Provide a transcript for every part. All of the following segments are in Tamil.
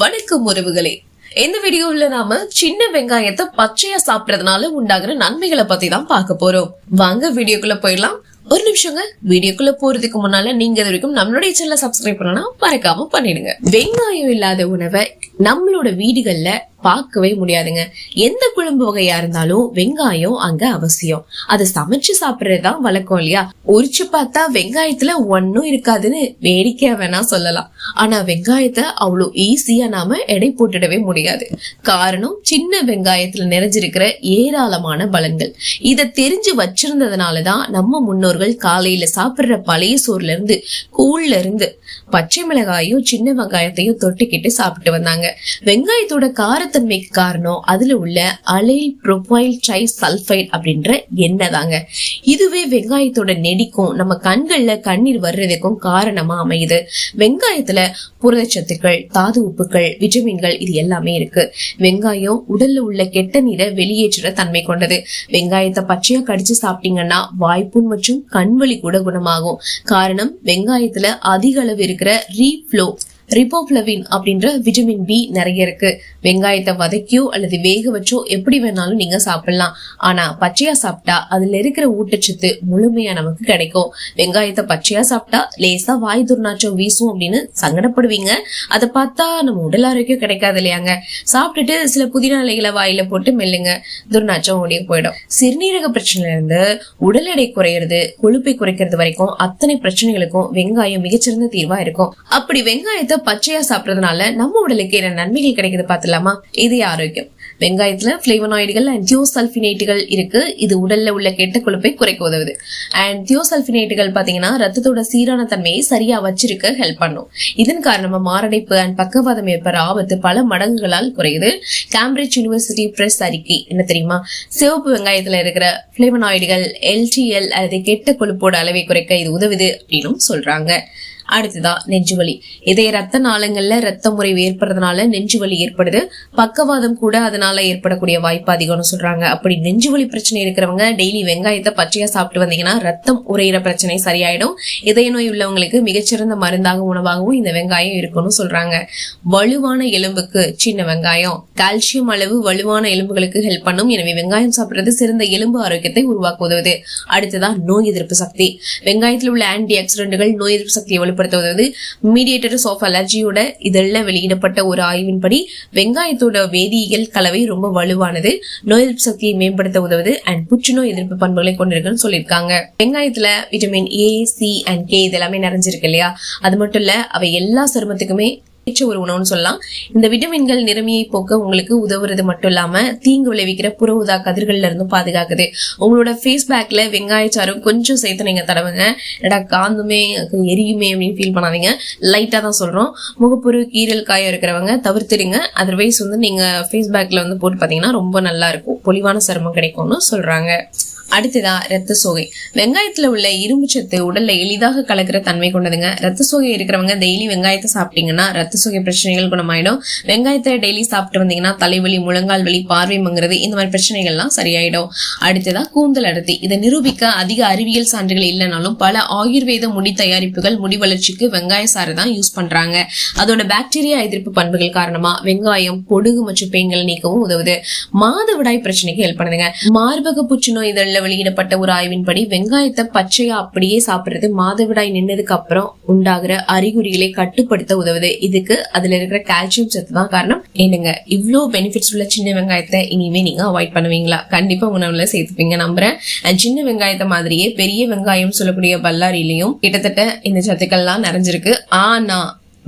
வணக்கம் உறவுகளே. இந்த வீடியோல நாம சின்ன வெங்காயத்தை பச்சையா சாப்பிடறதுனால உண்டாகிற நன்மைகளை பத்தி தான் பார்க்க போறோம். வாங்க வீடியோக்குள்ள போயிடலாம். ஒரு நிமிஷங்க வீடியோக்குள்ள போறதுக்கு முன்னால நீங்க இது வரைக்கும் நம்மளுடைய சேனல சப்ஸ்கிரைப் பண்ணனா மறக்காம பண்ணிடுங்க. வெங்காயம் இல்லாத உணவை நம்மளோட வீடுகள்ல பார்க்கவே முடியாதுங்க. எந்த குழம்பு வகையா இருந்தாலும் வெங்காயம் அங்க அவசியம். அதை சமைச்சு சாப்பிடுறதுதான் வழக்கம் இல்லையா? உரிச்சு பார்த்தா வெங்காயத்துல ஒன்னும் இருக்காதுன்னு வேடிக்கையா வேணா சொல்லலாம். ஆனா வெங்காயத்தை அவ்வளவு ஈஸியா நாம எடை போட்டுடவே முடியாது. காரணம் சின்ன வெங்காயத்துல நிறைஞ்சிருக்கிற ஏராளமான பலன்கள். இத தெரிஞ்சு வச்சிருந்ததுனாலதான் நம்ம முன்னோர்கள் காலையில சாப்பிடுற பழைய சோறுல இருந்து கூழ்ல இருந்து பச்சை மிளகாயும் சின்ன வெங்காயத்தையும் தொட்டுக்கிட்டு சாப்பிட்டு வந்தாங்க. வெங்காயத்தோட காரத்தை காரத்தன்மைக்கு காரணம் அதுல உள்ள அலைல் ப்ரொபைல் ட்ரை சல்ஃபைட் அப்படின்ற எண்ணெய் தாங்க இதுவே வெங்காயத்தோட நெடிக்கும் நம்ம கண்கள்ல கண்ணீர் வர்றதுக்கும் காரணமா அமையுது. வெங்காயத்துல புரதச்சத்துக்கள் தாது உப்புக்கள் விட்டமின்கள் இது எல்லாமே இருக்கு. வெங்காயம் உடல்ல உள்ள கெட்ட நீரை வெளியேற்றுற தன்மை கொண்டது. வெங்காயத்தை பச்சையா கடிச்சு சாப்பிட்டீங்கன்னா வாய்ப்புண் மற்றும் கண்வலி கூட குணமாகும். காரணம் வெங்காயத்துல அதிக அளவு இருக்கிற ரீஃப்ளோ ரிப்போப்ளவின் அப்படின்ற விட்டமின் பி நிறைய இருக்கு. வெங்காயத்தை வதக்கியோ அல்லது வேக வச்சோ எப்படி வேணாலும் நீங்க சாப்பிடலாம். ஆனா பச்சையா சாப்பிட்டா அதுல இருக்கிற ஊட்டச்சத்து முழுமையா நமக்கு கிடைக்கும். வெங்காயத்தை பச்சையா சாப்பிட்டா லேசா வாய் துர்நாற்றம் வீசும் அப்படின்னு சங்கடப்படுவீங்க. அதை பார்த்தா நம்ம உடல் ஆரோக்கியம் கிடைக்காது இல்லையாங்க. சாப்பிட்டுட்டு சில புதினா இலைகளை வாயில போட்டு மெல்லுங்க. துர்நாற்றம் ஓடிய போயிடும். சிறுநீரக பிரச்சனையில இருந்து உடல் எடை குறையிறது கொழுப்பை குறைக்கிறது வரைக்கும் அத்தனை பிரச்சனைகளுக்கும் வெங்காயம் மிகச்சிறந்த தீர்வா இருக்கும். அப்படி வெங்காயத்தை பச்சையா சாப்பிடறதுனால நம்ம உடலுக்கு என்ன நன்மைகள் கிடைக்குது பார்த்துலாமா இது ஆரோக்கியம். வெங்காயத்துல பிளேவனாய்டுகள் அண்ட் தியோசல்பினேட்டுகள் இருக்கு. இது உடல்ல உள்ள கெட்ட கொழுப்பை குறைக்க உதவுது. அண்ட் தியோசல்பினேட்டுகள் பாத்தீங்கன்னா ரத்தத்தோட சீரான தன்மையை சரியா வச்சிருக்க ஹெல்ப் பண்ணும். இதன் காரணமா மாரடைப்பு அண்ட் பக்கவாதம் ஏற்படுற ஆபத்து பல மடங்குகளால் குறையுது. கேம்பிரிட்ஜ் யூனிவர்சிட்டி பிரஸ் அறிக்கை என்ன தெரியுமா? சிவப்பு வெங்காயத்துல இருக்கிற பிளேவனாய்டுகள் எல்டிஎல் அல்லது கெட்ட கொழுப்போட அளவை குறைக்க இது உதவுது அப்படின்னும் சொல்றாங்க. அடுத்ததா நெஞ்சுவலி இதய ரத்த நாளங்கள்ல ரத்த முறைவு ஏற்படுறதுனால நெஞ்சுவலி ஏற்படுது. பக்கவாதம் கூட அதனால ஏற்படக்கூடிய வாய்ப்பு அதிகம்னு சொல்றாங்க. அப்படி நெஞ்சுவலி பிரச்சனை இருக்கிறவங்க டெய்லி வெங்காயத்தை பச்சையா சாப்பிட்டு வந்தீங்கன்னா ரத்தம் உரையிற பிரச்சனை சரியாயிடும். இதய நோய் உள்ளவங்களுக்கு மிகச்சிறந்த மருந்தாகவும் உணவாகவும் இந்த வெங்காயம் இருக்கும்னு சொல்றாங்க. வலுவான எலும்புக்கு சின்ன வெங்காயம். கால்சியம் அளவு வலுவான எலும்புகளுக்கு ஹெல்ப் பண்ணும். எனவே வெங்காயம் சாப்பிடுறது சிறந்த எலும்பு ஆரோக்கியத்தை உருவாக்க உதவுது அடுத்ததான் நோய் எதிர்ப்பு சக்தி. வெங்காயத்தில் உள்ள ஆன்டி ஆக்சிடென்ட்கள் நோய் எதிர்ப்பு சக்தியை வலுப்படுத்த உதவுது மீடியேட்டர்ஸ் ஆஃப் அலர்ஜியோட இதழில் வெளியிடப்பட்ட ஒரு ஆய்வின்படி வெங்காயத்தோட வேதியியல் கலவை ரொம்ப வலுவானது. நோய் எதிர்ப்பு சக்தியை மேம்படுத்த உதவுது அண்ட் புற்றுநோய் எதிர்ப்பு பண்புகளை கொண்டிருக்குன்னு சொல்லியிருக்காங்க. வெங்காயத்துல vitamin A C and K இது எல்லாமே நிறைஞ்சிருக்கு இல்லையா? அது மட்டும் இல்ல அவை எல்லா சருமத்துக்குமே ஒரு உணவுன்னு சொல்லலாம். இந்த விட்டமின்கள் நிறமியை போக்க உங்களுக்கு உதவுறது மட்டும் இல்லாம தீங்கு விளைவிக்கிற புற உதா கதிர்கள்ல இருந்தும் பாதுகாக்குது. உங்களோட ஃபேஸ் பேக்ல வெங்காயச்சாரும் கொஞ்சம் சேர்த்து நீங்க தடவுங்க. என்னடா காந்துமே எரியுமே அப்படின்னு ஃபீல் பண்ணாதீங்க. லைட்டா தான் சொல்றோம். முகப்புரு கீரல் காயம் இருக்கிறவங்க தவிர்த்துடுங்க. அதர்வைஸ் வந்து நீங்க ஃபேஸ் பேக்ல வந்து போட்டு பாத்தீங்கன்னா ரொம்ப நல்லா இருக்கும். பொலிவான சருமம் கிடைக்கும்னு சொல்றாங்க. அடுத்ததா ரத்த சோகை. வெங்காயத்துல உள்ள இரும்பு சத்து உடல்ல எளிதாக கலக்கிற தன்மை கொண்டதுங்க. ரத்த சோகை இருக்கிறவங்க டெய்லி வெங்காயத்தை சாப்பிட்டீங்கன்னா ரத்த சோகை பிரச்சனைகள் குணமாயிடும். வெங்காயத்தை டெய்லி சாப்பிட்டு வந்தீங்கன்னா தலைவலி முழங்கால் வலி பார்வை மங்குறது இந்த மாதிரி பிரச்சனைகள்லாம் சரியாயிடும். அடுத்ததா கூந்தல் அடர்த்தி. இதை நிரூபிக்க அதிக அறிவியல் சான்றுகள் இல்லைனாலும் பல ஆயுர்வேத முடி தயாரிப்புகள் முடி வளர்ச்சிக்கு வெங்காய சாறு தான் யூஸ் பண்றாங்க. அதோட பாக்டீரியா எதிர்ப்பு பண்புகள் காரணமா வெங்காயம் பொடுகு மற்றும் பெண்கள் நீக்கவும் உதவுது. மாதவிடாய் பிரச்சனைக்கு ஹெல்ப் பண்ணுதுங்க. மார்பக புற்றுநோய் இதழில் வெளியிடப்பட்ட ஒரு ஆய்வின்படி வெங்காயத்தை பச்சையா அப்படியே சாப்பிடுறது மாதவிடாய் நின்னதுக்கு அப்புறம் உண்டாகிற அறிகுறிகளை கட்டுப்படுத்த உதவுது. இதுக்கு அதுல இருக்கிற கால்சியம் சத்து தான் காரணம். என்னங்க இவ்வளோ பெனிஃபிட்ஸ் உள்ள சின்ன வெங்காயத்தை இனிமே நீங்க அவாய்ட் பண்ணுவீங்களா? கண்டிப்பா உணவுல சேர்த்துப்பீங்க நம்புறேன். சின்ன வெங்காயத்தை மாதிரியே பெரிய வெங்காயம் சொல்லக்கூடிய பல்லாரிலையும் கிட்டத்தட்ட இந்த சத்துக்கள்லாம் நிறைஞ்சிருக்கு. ஆனா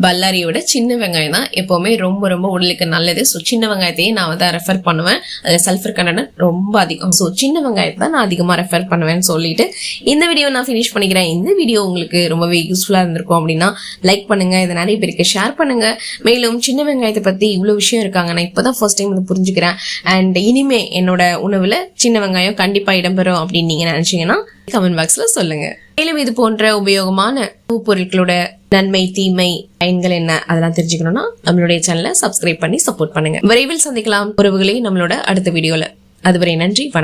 பல்லாரியோட சின்ன வெங்காயம் தான் எப்போவுமே ரொம்ப ரொம்ப உடலுக்கு நல்லது. ஸோ சின்ன வெங்காயத்தையே நான் வந்து ரெஃபர் பண்ணுவேன். அதில் சல்ஃபர் கண்டனம் ரொம்ப அதிகம். ஸோ சின்ன வெங்காயத்தை தான் நான் அதிகமாக ரெஃபர் பண்ணுவேன்னு சொல்லிட்டு இந்த வீடியோ நான் ஃபினிஷ் பண்ணிக்கிறேன். இந்த வீடியோ உங்களுக்கு ரொம்பவே யூஸ்ஃபுல்லாக இருந்திருக்கும் அப்படின்னா லைக் பண்ணுங்கள் இதை நிறைய பேருக்கு ஷேர் பண்ணுங்கள் மேலும் சின்ன வெங்காயத்தை பற்றி இவ்வளோ விஷயம் இருக்காங்க. நான் இப்போ தான் ஃபர்ஸ்ட் டைம் வந்து புரிஞ்சுக்கிறேன். அண்ட் இனிமே என்னோட உணவில் சின்ன வெங்காயம் கண்டிப்பாக இடம்பெறும் அப்படின்னு நீங்கள் நினச்சிங்கன்னா கமெண்ட் பாக்ஸில் சொல்லுங்கள் மேலும் இது போன்ற உபயோகமான பூ பொருட்களோட நன்மை தீமை பயன்கள் என்ன? அதெல்லாம் தெரிஞ்சுக்கணும்னா நம்மளுடைய சேனலை சப்ஸ்கிரைப் பண்ணி சப்போர்ட் பண்ணுங்க. விரைவில் சந்திக்கலாம். உறவுகளை நம்மளோட அடுத்த வீடியோல அதுவரை நன்றி